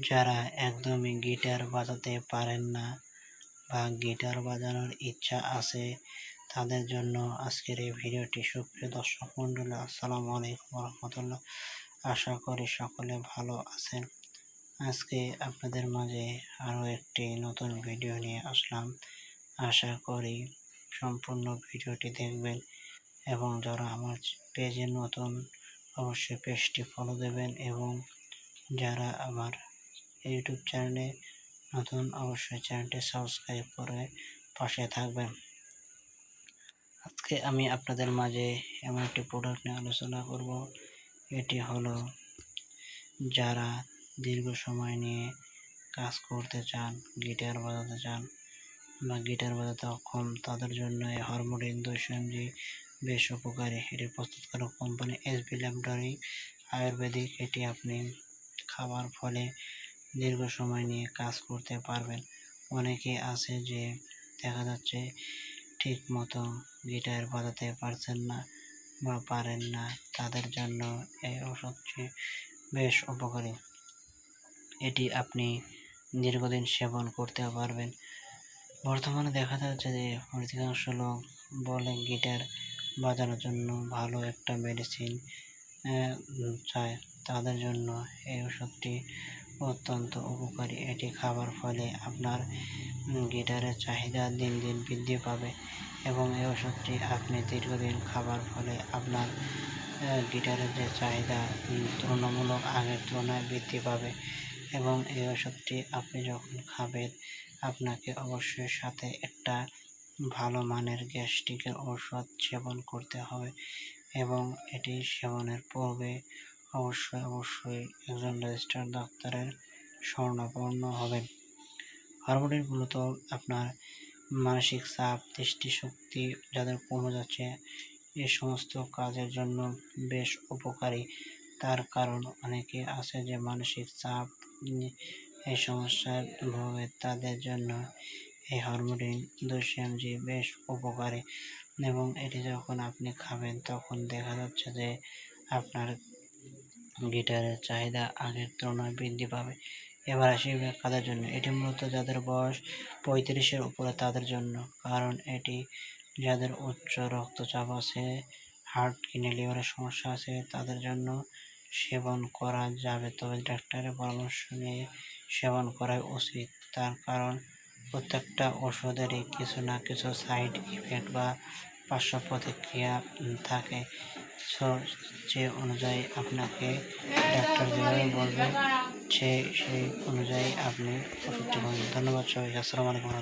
যারা একদমই গিটার বাজাতে পারেন না বা গিটার বাজানোর ইচ্ছা আছে, তাদের জন্য আজকের এই ভিডিওটি। সুপ্রিয় দর্শক মন্ডলী আসসালামু আলাইকুম রহমতুল্লাহ আশা করি সকলে ভালো আছেন। আজকে আপনাদের মাঝে আরও একটি নতুন ভিডিও নিয়ে আসলাম। আশা করি সম্পূর্ণ ভিডিওটি দেখবেন এবং যারা আমার পেজে নতুন, অবশ্যই পেজটি ফলো দেবেন এবং যারা আমার ইউটিউব চ্যানেলে নতুন অবশ্যই চ্যানেলটি সাবস্ক্রাইব করে পাশে থাকবেন। আজকে আমি আপনাদের মাঝে এমন একটি প্রোডাক্ট নিয়ে আলোচনা করব। এটি হলো যারা দীর্ঘ সময় নিয়ে কাজ করতে চান গিটার বাজাতে চান বা গিটার বাজাতে অক্ষম, তাদের জন্য এই হরমোডিন দুইশনজি বেশ উপকারী। এটি প্রস্তুতকারক company S B laboratory ayurvedic এটি আপনি খাওয়ার ফলে দীর্ঘ সময় নিয়ে কাজ করতে পারবেন। অনেকে আছে যে দেখা যাচ্ছে ঠিক মতো গিটার বাজাতে পারছেন না বা পারেন না, তাদের জন্য এই ওষুধটি বেশ উপকারী। এটি আপনি দীর্ঘদিন সেবন করতে পারবেন। বর্তমানে দেখা যাচ্ছে যে অধিকাংশ লোক বলে গিটার বাজানোর জন্য ভালো একটা মেডিসিন চায়। তাদের জন্য এই ওষুধটি অত্যন্ত উপকারী। এটি খাবার ফলে আপনার গিটারের চাহিদা দিন দিন বৃদ্ধি পাবে এবং এই ওষুধটি আপনি দীর্ঘদিন খাবার ফলে আপনার গিটারের যে চাহিদা তুলনামূলক আগের তুলনায় বৃদ্ধি পাবে এবং এই ওষুধটি আপনি যখন খাবেন, আপনাকে অবশ্যই সাথে একটা ভালো মানের গ্যাস্ট্রিকের ওষুধ সেবন করতে হবে এবং এটি সেবনের পূর্বে অবশ্যই অবশ্যই একজন রেজিস্টার ডাক্তারের স্বর্ণাপন্ন হবেন। হরমোনের মূলত আপনার মানসিক চাপ, দৃষ্টিশক্তি যাদের কমে যাচ্ছে, এ সমস্ত কাজের জন্য বেশ উপকারী। তার কারণ অনেকে আছে যে মানসিক চাপ এই সমস্যার ভোগে তাদের জন্য এই হরমোডিন দুশিয়ামজি বেশ উপকারী। এবং এটি যখন আপনি খাবেন, তখন দেখা যাচ্ছে যে আপনার গিটারের চাহিদা আগের তুলনায় বৃদ্ধি পাবে। এবার আসি কাদের জন্য। এটি মূলত যাদের বয়স পঁয়ত্রিশের উপরে তাদের জন্য, কারণ এটি যাদের উচ্চ রক্তচাপ আছে, হার্ট কিনে লিভারের সমস্যা আছে, তাদের জন্য সেবন করা যাবে। তবে ডাক্তারের পরামর্শ নিয়ে সেবন করা উচিত। তার কারণ, প্রত্যেকটা ওষুধেরই কিছু না কিছু সাইড ইফেক্ট বা পার্শ্ব প্রতিক্রিয়া থাকে। সো যে অনুযায়ী আপনাকে ডাক্তার যেভাবে বলবে সেই সেই অনুযায়ী আপনি ধন্যবাদ সবাই আসসালামু আলাইকুম।